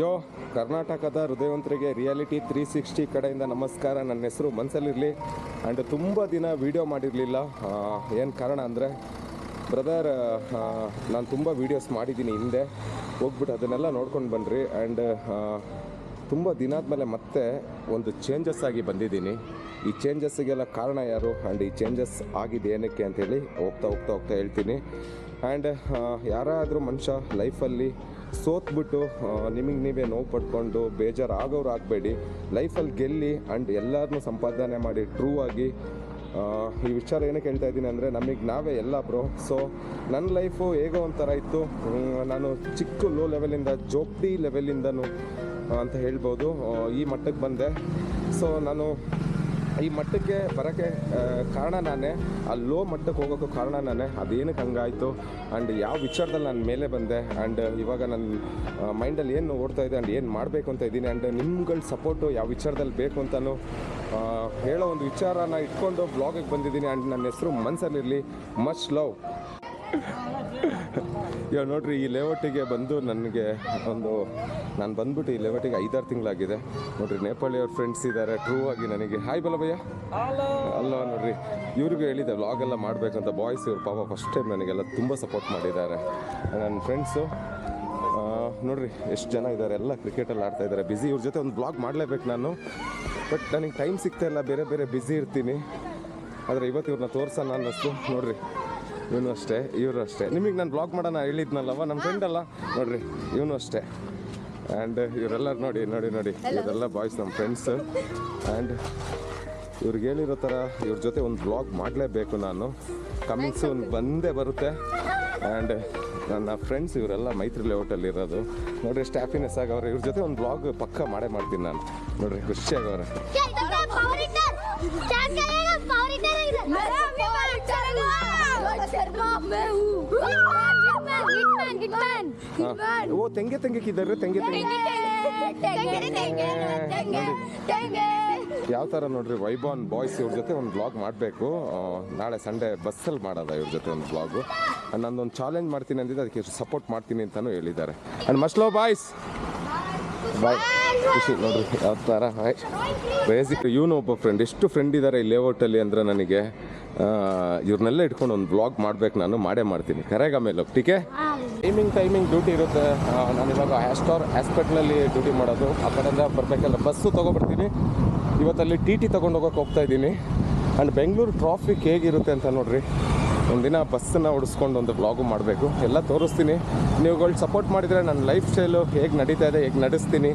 ಯೋ, ಕರ್ನಾಟಕದ ಹೃದಯವಂತರಿಗೆ reality three sixty ಕಡೆಯಿಂದ ನಮಸ್ಕಾರ. ನನ್ನ ಹೆಸರು ಮನಸ್ಸಲ್ಲಿರಲಿ ಆ್ಯಂಡ್ ತುಂಬ ದಿನ ವೀಡಿಯೋ ಮಾಡಿರಲಿಲ್ಲ. ಏನು ಕಾರಣ ಅಂದರೆ, ಬ್ರದರ್ ನಾನು ತುಂಬ ವೀಡಿಯೋಸ್ ಮಾಡಿದ್ದೀನಿ ಹಿಂದೆ. ಹೋಗ್ಬಿಟ್ಟು ಅದನ್ನೆಲ್ಲ ನೋಡ್ಕೊಂಡು ಬನ್ನಿರಿ ಆ್ಯಂಡ್ ತುಂಬ ದಿನ ಆದಮೇಲೆ ಮತ್ತೆ ಒಂದು ಚೇಂಜಸ್ ಆಗಿ ಬಂದಿದ್ದೀನಿ. ಈ ಚೇಂಜಸ್ಸಿಗೆಲ್ಲ ಕಾರಣ ಯಾರು? ಆ್ಯಂಡ್ ಈ ಚೇಂಜಸ್ ಆಗಿದೆ ಏನಕ್ಕೆ ಅಂತೇಳಿ ಹೋಗ್ತಾ ಹೋಗ್ತಾ ಹೋಗ್ತಾ ಹೇಳ್ತೀನಿ. ಆ್ಯಂಡ್ ಯಾರಾದರೂ ಮನುಷ್ಯ ಲೈಫಲ್ಲಿ ಸೋತ್ಬಿಟ್ಟು ನಿಮಗೆ ನೀವೇ ನೋವು ಪಡ್ಕೊಂಡು ಬೇಜಾರು ಆಗೋರು ಆಗಬೇಡಿ ಲೈಫಲ್ಲಿ ಗೆಲ್ಲಿ ಆ್ಯಂಡ್ ಎಲ್ಲರನ್ನೂ ಸಂಪಾದನೆ ಮಾಡಿ ಟ್ರೂ ಆಗಿ ಈ ವಿಚಾರ ಏನಕ್ಕೆ ಹೇಳ್ತಾ ಇದ್ದೀನಿ ಅಂದರೆ ನಮಗೆ ನಾವೇ ಎಲ್ಲ ಬ್ರೋ ಸೊ ನನ್ನ ಲೈಫು ಹೇಗೋ ಒಂಥರ ಇತ್ತು. ನಾನು ಚಿಕ್ಕ ಲೋ ಲೆವೆಲಿಂದ ಜೋಪ್ಡಿ ಲೆವೆಲಿಂದನೂ ಅಂತ ಹೇಳ್ಬೋದು. ಈ ಮಟ್ಟಕ್ಕೆ ಬಂದೆ. ಸೊ ನಾನು ಈ ಮಟ್ಟಕ್ಕೆ ಬರೋಕ್ಕೆ ಕಾರಣ ನಾನೇ. ಆ ಲೋ ಮಟ್ಟಕ್ಕೆ ಹೋಗೋಕ್ಕೂ ಕಾರಣ ನಾನೇ. ಅದೇನಕ್ಕೆ ಹಂಗಾಯಿತು? ಆ್ಯಂಡ್ ಯಾವ ವಿಚಾರದಲ್ಲಿ ನಾನು ಮೇಲೆ ಬಂದೆ? ಆ್ಯಂಡ್ ಇವಾಗ ನನ್ನ ಮೈಂಡಲ್ಲಿ ಏನು ಓಡ್ತಾ ಇದೆ? ಆ್ಯಂಡ್ ಏನು ಮಾಡಬೇಕು ಅಂತ ಇದ್ದೀನಿ? ಆ್ಯಂಡ್ ನಿಮ್ಗಳ ಸಪೋರ್ಟು ಯಾವ ವಿಚಾರದಲ್ಲಿ ಬೇಕು ಅಂತಲೂ ಹೇಳೋ ಒಂದು ವಿಚಾರನ ಇಟ್ಕೊಂಡು ಬ್ಲಾಗಿಗೆ ಬಂದಿದ್ದೀನಿ. ಆ್ಯಂಡ್ ನನ್ನ ಹೆಸರು ಮನ್ಸಲ್ಲಿರಲಿ. ಮಚ್ ಲವ್ ಇವಾಗ ನೋಡ್ರಿ ಈ ಲೇಔಟಿಗೆ ಬಂದು ನನಗೆ ಒಂದು ನಾನು ಬಂದ್ಬಿಟ್ಟು ಈ ಲೇಔಟಿಗೆ ಐದಾರು ತಿಂಗಳಾಗಿದೆ. ನೋಡ್ರಿ ನೇಪಾಳಿಯವ್ರ ಫ್ರೆಂಡ್ಸ್ ಇದ್ದಾರೆ ಟ್ರೂ ಆಗಿ ನನಗೆ. ಹಾಯ್ ಬಲಭಯ್ಯ ಅಲ್ಲ ನೋಡ್ರಿ ಇವ್ರಿಗೂ ಹೇಳಿದೆ ವ್ಲಾಗ್ ಎಲ್ಲ ಮಾಡಬೇಕಂತ ಬಾಯ್ಸ್ ಇವ್ರು ಪಾಪ ಫಸ್ಟ್ ಟೈಮ್ ನನಗೆಲ್ಲ ತುಂಬ ಸಪೋರ್ಟ್ ಮಾಡಿದ್ದಾರೆ. ನನ್ನ ಫ್ರೆಂಡ್ಸು ನೋಡ್ರಿ ಎಷ್ಟು ಜನ ಇದ್ದಾರೆ ಎಲ್ಲ ಕ್ರಿಕೆಟಲ್ಲಿ ಆಡ್ತಾ ಇದ್ದಾರೆ ಬ್ಯುಸಿ ಇವ್ರ ಜೊತೆ ಒಂದು ಬ್ಲಾಗ್ ಮಾಡಲೇಬೇಕು ನಾನು. ಬಟ್ ನನಗೆ ಟೈಮ್ ಸಿಗ್ತಾ ಇಲ್ಲ ಬೇರೆ ಬೇರೆ ಬ್ಯುಸಿ ಇರ್ತೀನಿ. ಆದರೆ ಇವತ್ತು ಇವ್ರನ್ನ ತೋರಿಸೋಣ ಅನ್ನಿಸ್ತು. ನೋಡ್ರಿ ಇವನು ಅಷ್ಟೇ ಇವರು ಅಷ್ಟೇ. ನಿಮಗೆ ನಾನು ಬ್ಲಾಗ್ ಮಾಡೋಣ ಹೇಳಿದ್ನಲ್ಲವ? ನಮ್ಮ ಫ್ರೆಂಡ್ ಅಲ್ಲ? ನೋಡ್ರಿ ಇವನು ಅಷ್ಟೇ. ಆ್ಯಂಡ್ ಇವರೆಲ್ಲ ನೋಡಿ ನೋಡಿ ನೋಡಿ. ಇವರೆಲ್ಲ ಬಾಯ್ಸ್ ನಮ್ಮ ಫ್ರೆಂಡ್ಸ್ ಆ್ಯಂಡ್ ಇವ್ರಿಗೆ ಹೇಳಿರೋ ಥರ ಇವ್ರ ಜೊತೆ ಒಂದು ಬ್ಲಾಗ್ ಮಾಡಲೇಬೇಕು ನಾನು. ಕಮಿಂಗ್ ಸೂನ್ ಬಂದೇ ಬರುತ್ತೆ. ಆ್ಯಂಡ್ ನನ್ನ ಫ್ರೆಂಡ್ಸ್ ಇವರೆಲ್ಲ ಮೈತ್ರಿ ಲೇಔಟಲ್ಲಿ ಇರೋದು. ನೋಡ್ರಿ ಎಷ್ಟು ಹ್ಯಾಪಿನೆಸ್ ಆಗವ್ರೆ. ಇವ್ರ ಜೊತೆ ಒಂದು ಬ್ಲಾಗ್ ಪಕ್ಕ ಮಾಡೇ ಮಾಡ್ತೀನಿ ನಾನು. ನೋಡ್ರಿ ಖುಷಿ ಆಗವ್ರೆ ಓ ತೆಂಗೆ ತೆಂಗಿಕ್ಕಿದ್ದಾರೆ ತೆಂಗೆ ತೆಂಗೆ. ಯಾವ ಥರ ನೋಡ್ರಿ ವೈಬಾನ್ ಬಾಯ್ಸ್ ಇವ್ರ ಜೊತೆ ಒಂದು ಬ್ಲಾಗ್ ಮಾಡಬೇಕು. ನಾಳೆ ಸಂಡೇ ಬಸ್ಸಲ್ಲಿ ಮಾಡೋದ ಇವ್ರ ಜೊತೆ ಒಂದು ಬ್ಲಾಗು ನಂದೊಂದು ಚಾಲೆಂಜ್ ಮಾಡ್ತೀನಿ ಅಂದಿದ್ದು ಅದಕ್ಕೆ ಸಪೋರ್ಟ್ ಮಾಡ್ತೀನಿ ಅಂತಲೂ ಹೇಳಿದ್ದಾರೆ. ಅಂಡ್ ಮಸ್ಲೋ ಬಾಯ್ಸ್ ಬಾಯ್ ಖುಷಿ ನೋಡ್ರಿ, ಯಾವ ಥರ ಬೇಸಿಕ್ ಇವನು ಒಬ್ಬ ಫ್ರೆಂಡ್ ಎಷ್ಟು ಫ್ರೆಂಡ್ ಇದ್ದಾರೆ ಈ ಲೇಔಟಲ್ಲಿ ಅಂದರೆ ನನಗೆ ಇವ್ರನ್ನೆಲ್ಲ ಇಟ್ಕೊಂಡು ಒಂದು ಬ್ಲಾಗ್ ಮಾಡ್ಬೇಕು ನಾನು, ಮಾಡೇ ಮಾಡ್ತೀನಿ. ಕರೆಗ ಮೇಲೆ ಟೀಕೆ ಟೈಮಿಂಗ್ ಟೈಮಿಂಗ್ ಡ್ಯೂಟಿ ಇರುತ್ತೆ. ನಾನು ಇವಾಗ ಆಸ್ಟಾರ್ ಹಾಸ್ಪಿಟ್ಲಲ್ಲಿ ಡ್ಯೂಟಿ ಮಾಡೋದು. ಆ ಕಡೆಯಿಂದ ಬರಬೇಕಲ್ಲ ಬಸ್ಸು ತೊಗೊಬರ್ತೀನಿ. ಇವತ್ತಲ್ಲಿ ಟಿ ಟಿ ತೊಗೊಂಡು ಹೋಗೋಕೆ ಹೋಗ್ತಾ ಇದ್ದೀನಿ. ಆ್ಯಂಡ್ ಬೆಂಗಳೂರು ಟ್ರಾಫಿಕ್ ಹೇಗಿರುತ್ತೆ ಅಂತ ನೋಡ್ರಿ. ಒಂದಿನ ಬಸ್ಸನ್ನು ಓಡಿಸ್ಕೊಂಡು ಒಂದು ಬ್ಲಾಗು ಮಾಡಬೇಕು. ಎಲ್ಲ ತೋರಿಸ್ತೀನಿ. ನೀವುಗಳು ಸಪೋರ್ಟ್ ಮಾಡಿದರೆ ನನ್ನ ಲೈಫ್ ಸ್ಟೈಲು ಹೇಗೆ ನಡೀತಾ ಇದೆ, ಹೇಗೆ ನಡೆಸ್ತೀನಿ.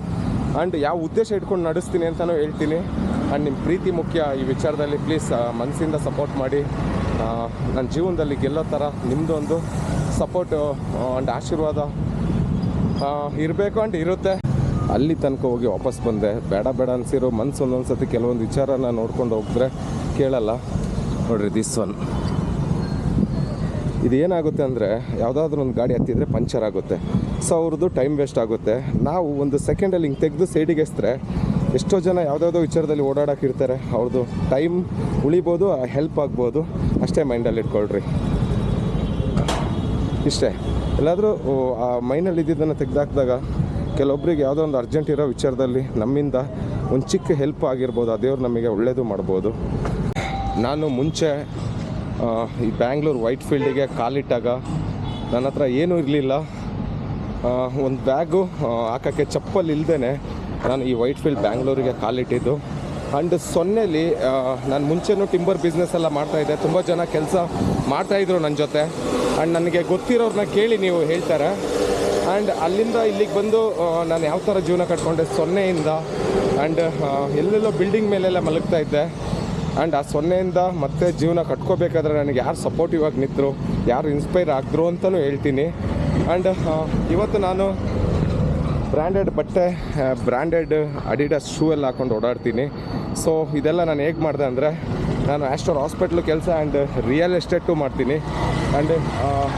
ಆ್ಯಂಡ್ ಯಾವ ಉದ್ದೇಶ ಇಟ್ಕೊಂಡು ನಡೆಸ್ತೀನಿ ಅಂತಲೂ ಹೇಳ್ತೀನಿ. ಆ್ಯಂಡ್ ನಿಮ್ಮ ಪ್ರೀತಿ ಮುಖ್ಯ ಈ ವಿಚಾರದಲ್ಲಿ ಪ್ಲೀಸ್ ಮನಸ್ಸಿಂದ ಸಪೋರ್ಟ್ ಮಾಡಿ. ನನ್ನ ಜೀವನದಲ್ಲಿ ಗೆಲ್ಲೋ ಥರ ನಿಮ್ಮದೊಂದು ಸಪೋರ್ಟು ಆ್ಯಂಡ್ ಆಶೀರ್ವಾದ ಇರಬೇಕು ಆ್ಯಂಡ್ ಇರುತ್ತೆ. ಅಲ್ಲಿ ತನಕ ಹೋಗಿ ವಾಪಸ್ ಬಂದೆ. ಬೇಡ ಬೇಡ ಅನಿಸಿರೋ ಮನಸ್ಸು ಒಂದೊಂದು ಸತಿ ಕೆಲವೊಂದು ವಿಚಾರನ ನೋಡ್ಕೊಂಡು ಹೋಗಿದ್ರೆ ಕೇಳಲ್ಲ. ನೋಡ್ರಿ ದಿಸ್ ಒನ್ ಇದು ಏನಾಗುತ್ತೆ ಅಂದರೆ, ಯಾವುದಾದ್ರೂ ಒಂದು ಗಾಡಿ ಹತ್ತಿದ್ರೆ ಪಂಚರ್ ಆಗುತ್ತೆ. ಸೊ ಅವ್ರದ್ದು ಟೈಮ್ ವೇಸ್ಟ್ ಆಗುತ್ತೆ. ನಾವು ಒಂದು ಸೆಕೆಂಡಲ್ಲಿ ಹಿಂಗೆ ತೆಗೆದು ಸೈಡಿಗೆ ಎಸ್ತ್ರೆ, ಎಷ್ಟೋ ಜನ ಯಾವುದಾವುದೋ ವಿಚಾರದಲ್ಲಿ ಓಡಾಡೋಕೆ ಇರ್ತಾರೆ. ಅವ್ರದ್ದು ಟೈಮ್ ಉಳಿಬೋದು ಹೆಲ್ಪ್ ಆಗ್ಬೋದು. ಅಷ್ಟೇ ಮೈಂಡಲ್ಲಿ ಇಟ್ಕೊಳ್ರಿ. ಇಷ್ಟೇ. ಎಲ್ಲಾದರೂ ಆ ಮೈಂಡಲ್ಲಿ ಇದ್ದಿದ್ದನ್ನು ತೆಗೆದಾಕಿದಾಗ ಕೆಲವೊಬ್ರಿಗೆ ಯಾವುದೋ ಒಂದು ಅರ್ಜೆಂಟ್ ಇರೋ ವಿಚಾರದಲ್ಲಿ ನಮ್ಮಿಂದ ಒಂದು ಚಿಕ್ಕ ಹೆಲ್ಪ್ ಆಗಿರ್ಬೋದು, ಆ ದೇವ್ರು ನಮಗೆ ಒಳ್ಳೆಯದು ಮಾಡ್ಬೋದು. ನಾನು ಮುಂಚೆ ಈ ಬ್ಯಾಂಗ್ಳೂರು ವೈಟ್ ಫೀಲ್ಡಿಗೆ ಕಾಲಿಟ್ಟಾಗ ನನ್ನ ಹತ್ರ ಏನೂ ಇರಲಿಲ್ಲ. ಒಂದು ಬ್ಯಾಗು ಹಾಕೋಕ್ಕೆ ಚಪ್ಪಲ್ ಇಲ್ಲದೇ ನಾನು ಈ ವೈಟ್ ಫೀಲ್ಡ್ ಬ್ಯಾಂಗ್ಳೂರಿಗೆ ಕಾಲಿಟ್ಟಿದ್ದು ಆ್ಯಂಡ್ ಸೊನ್ನೆಲಿ ನಾನು ಮುಂಚೆನೂ ಟಿಂಬರ್ ಬಿಸ್ನೆಸ್ ಎಲ್ಲ ಮಾಡ್ತಾಯಿದ್ದೆ ತುಂಬ ಜನ ಕೆಲಸ ಮಾಡ್ತಾಯಿದ್ರು ನನ್ನ ಜೊತೆ. ಆ್ಯಂಡ್ ನನಗೆ ಗೊತ್ತಿರೋರನ್ನ ಕೇಳಿ ನೀವು ಹೇಳ್ತಾರೆ. ಆ್ಯಂಡ್ ಅಲ್ಲಿಂದ ಇಲ್ಲಿಗೆ ಬಂದು ನಾನು ಯಾವ ಥರ ಜೀವನ ಕಟ್ಕೊಂಡೆ ಸೊನ್ನೆಯಿಂದ. ಆ್ಯಂಡ್ ಎಲ್ಲೆಲ್ಲೋ ಬಿಲ್ಡಿಂಗ್ ಮೇಲೆಲ್ಲ ಮಲಗ್ತಾ ಇದ್ದೆ. ಆ್ಯಂಡ್ ಆ ಸೊನ್ನೆಯಿಂದ ಮತ್ತೆ ಜೀವನ ಕಟ್ಕೋಬೇಕಾದ್ರೆ ನನಗೆ ಯಾರು ಸಪೋರ್ಟಿವ್ ಆಗಿ ನಿಂತರು, ಯಾರು ಇನ್ಸ್ಪೈರ್ ಆಗಿದ್ರು ಅಂತಲೂ ಹೇಳ್ತೀನಿ. ಆ್ಯಂಡ್ ಇವತ್ತು ನಾನು ಬ್ರ್ಯಾಂಡೆಡ್ ಬಟ್ಟೆ ಬ್ರ್ಯಾಂಡೆಡ್ ಅಡಿಡಾಸ್ ಶೂ ಎಲ್ಲ ಹಾಕೊಂಡು ಓಡಾಡ್ತೀನಿ. ಸೊ ಇದೆಲ್ಲ ನಾನು ಹೇಗೆ ಮಾಡಿದೆ ಅಂದರೆ ನಾನು ಆ್ಯಸ್ಟೋರ್ ಹಾಸ್ಪಿಟ್ಲು ಕೆಲಸ ಆ್ಯಂಡ್ ರಿಯಲ್ ಎಸ್ಟೇಟು ಮಾಡ್ತೀನಿ. ಆ್ಯಂಡ್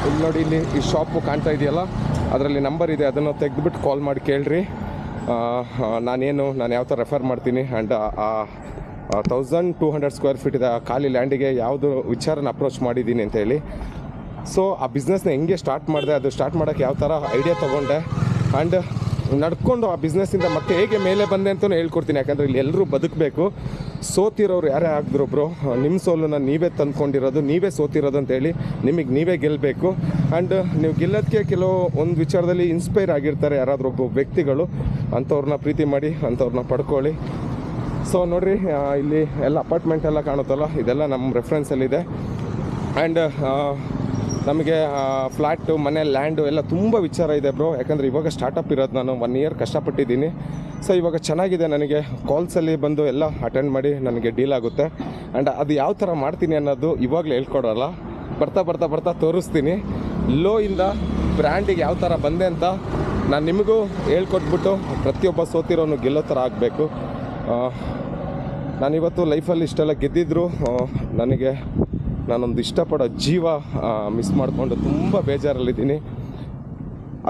ಇಲ್ಲಿ ನೋಡಿ ಇಲ್ಲಿ ಈ ಶಾಪು ಕಾಣ್ತಾ ಇದೆಯಲ್ಲ ಅದರಲ್ಲಿ ನಂಬರ್ ಇದೆ ಅದನ್ನು ತೆಗೆದುಬಿಟ್ಟು ಕಾಲ್ ಮಾಡಿ ಕೇಳ್ರಿ. ಆ, ಆ, ನಾನೇನು ನಾನು ಯಾವ ಥರ ರೆಫರ್ ಮಾಡ್ತೀನಿ and thousand two hundred square feet ಇದೆ ಆ ಖಾಲಿ ಲ್ಯಾಂಡಿಗೆ ಯಾವುದು ವಿಚಾರನ ಅಪ್ರೋಚ್ ಮಾಡಿದ್ದೀನಿ ಅಂತ ಹೇಳಿ. ಸೊ ಆ ಬಿಸ್ನೆಸ್ನ ಹೆಂಗೆ ಸ್ಟಾರ್ಟ್ ಮಾಡಿದೆ, ಅದು ಸ್ಟಾರ್ಟ್ ಮಾಡೋಕ್ಕೆ ಯಾವ ಥರ ಐಡಿಯಾ ತೊಗೊಂಡೆ ಆ್ಯಂಡ್ ನಡ್ಕೊಂಡು ಆ ಬಿಸ್ನೆಸ್ಸಿಂದ ಮತ್ತೆ ಹೇಗೆ ಮೇಲೆ ಬಂದೆ ಅಂತಲೂ ಹೇಳ್ಕೊಡ್ತೀನಿ. ಯಾಕಂದರೆ ಇಲ್ಲಿ ಎಲ್ಲರೂ ಬದುಕಬೇಕು. ಸೋತಿರೋರು ಯಾರೇ ಆಗಿದ್ರು ಬ್ರೋ ನಿಮ್ಮ ಸೋಲನ್ನ ನೀವೇ ತಂದ್ಕೊಂಡಿರೋದು, ನೀವೇ ಸೋತಿರೋದು ಅಂತೇಳಿ ನಿಮಗೆ ನೀವೇ ಗೆಲ್ಲಬೇಕು ಆ್ಯಂಡ್ ನೀವು ಗೆಲ್ಲೋದಕ್ಕೆ ಕೆಲವು ಒಂದು ವಿಚಾರದಲ್ಲಿ ಇನ್ಸ್ಪೈರ್ ಆಗಿರ್ತಾರೆ ಯಾರಾದರೂ ಒಬ್ಬ ವ್ಯಕ್ತಿಗಳು. ಅಂಥವ್ರನ್ನ ಪ್ರೀತಿ ಮಾಡಿ, ಅಂಥವ್ರನ್ನ ಪಡ್ಕೊಳ್ಳಿ. ಸೊ ನೋಡಿರಿ ಇಲ್ಲಿ ಎಲ್ಲ ಅಪಾರ್ಟ್ಮೆಂಟ್ ಎಲ್ಲ ಕಾಣುತ್ತಲ್ಲ, ಇದೆಲ್ಲ ನಮ್ಮ ರೆಫ್ರೆನ್ಸಲ್ಲಿದೆ ಆ್ಯಂಡ್ ನಮಗೆ ಫ್ಲ್ಯಾಟು ಮನೆ ಲ್ಯಾಂಡು ಎಲ್ಲ ತುಂಬ ವಿಚಾರ ಇದೆ ಬ್ರೋ ಯಾಕಂದರೆ ಇವಾಗ ಸ್ಟಾರ್ಟಪ್ ಇರೋದು ನಾನು ಒನ್ ಇಯರ್ ಕಷ್ಟಪಟ್ಟಿದ್ದೀನಿ. ಸೊ ಇವಾಗ ಚೆನ್ನಾಗಿದೆ ನನಗೆ. ಕಾಲ್ಸಲ್ಲಿ ಬಂದು ಎಲ್ಲ ಅಟೆಂಡ್ ಮಾಡಿ ನನಗೆ ಡೀಲ್ ಆಗುತ್ತೆ. ಆ್ಯಂಡ್ ಅದು ಯಾವ ಥರ ಮಾಡ್ತೀನಿ ಅನ್ನೋದು ಇವಾಗಲೇ ಹೇಳ್ಕೊಡೋಲ್ಲ. ಬರ್ತಾ ಬರ್ತಾ ಬರ್ತಾ ತೋರಿಸ್ತೀನಿ. ಲೋ ಇಂದ ಬ್ರ್ಯಾಂಡಿಗೆ ಯಾವ ಥರ ಬಂದೆ ಅಂತ ನಾನು ನಿಮಗೂ ಹೇಳ್ಕೊಟ್ಬಿಟ್ಟು ಪ್ರತಿಯೊಬ್ಬ ಸೋತಿರೋನು ಗೆಲ್ಲೋ ಥರ ಆಗಬೇಕು. ನಾನಿವತ್ತು ಲೈಫಲ್ಲಿ ಇಷ್ಟೆಲ್ಲ ಗೆದ್ದಿದ್ರು ನನಗೆ ನಾನೊಂದು ಇಷ್ಟಪಡೋ ಜೀವ ಮಿಸ್ ಮಾಡಿಕೊಂಡು ತುಂಬ ಬೇಜಾರಲ್ಲಿದ್ದೀನಿ.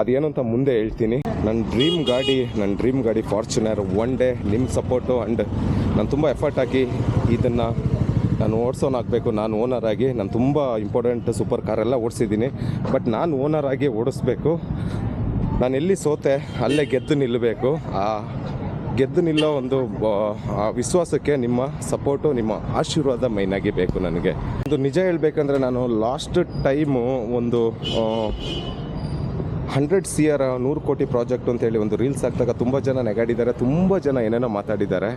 ಅದೇನು ಅಂತ ಮುಂದೆ ಹೇಳ್ತೀನಿ. ನನ್ನ ಡ್ರೀಮ್ ಗಾಡಿ ನನ್ನ ಡ್ರೀಮ್ ಗಾಡಿ ಫಾರ್ಚುನರ್ ಒನ್ ಡೇ ನಿಮ್ಮ ಸಪೋರ್ಟು ಆ್ಯಂಡ್ ನಾನು ತುಂಬ ಎಫರ್ಟ್ ಹಾಕಿ ಇದನ್ನು ನಾನು ಓಡಿಸೋನಾಗಬೇಕು ನಾನು ಓನರ್ ಆಗಿ. ನಾನು ತುಂಬ ಇಂಪಾರ್ಟೆಂಟ್ ಸೂಪರ್ ಕಾರೆಲ್ಲ ಓಡಿಸಿದ್ದೀನಿ. ಬಟ್ ನಾನು ಓನರ್ ಆಗಿ ಓಡಿಸ್ಬೇಕು. ನಾನು ಎಲ್ಲಿ ಸೋತೆ, ಅಲ್ಲೇ ಗೆದ್ದು ನಿಲ್ಲಬೇಕು ಆ ಗೆದ್ದು ನಿಲ್ಲೋ ಒಂದು ವಿಶ್ವಾಸಕ್ಕೆ ನಿಮ್ಮ ಸಪೋರ್ಟು, ನಿಮ್ಮ ಆಶೀರ್ವಾದ ಮೈನಾಗಿ ಬೇಕು ನನಗೆ. ಒಂದು ನಿಜ ಹೇಳಬೇಕಂದ್ರೆ ನಾನು ಲಾಸ್ಟ್ ಟೈಮು ಒಂದು ಹಂಡ್ರೆಡ್ ಸಿ ಆರ್ ನೂರು ಕೋಟಿ ಪ್ರಾಜೆಕ್ಟ್ ಅಂತೇಳಿ ಒಂದು ರೀಲ್ಸ್ ಹಾಕಿದಾಗ ತುಂಬ ಜನ ನೆಗಾಡಿದ್ದಾರೆ, ತುಂಬ ಜನ ಏನೇನೋ ಮಾತಾಡಿದ್ದಾರೆ.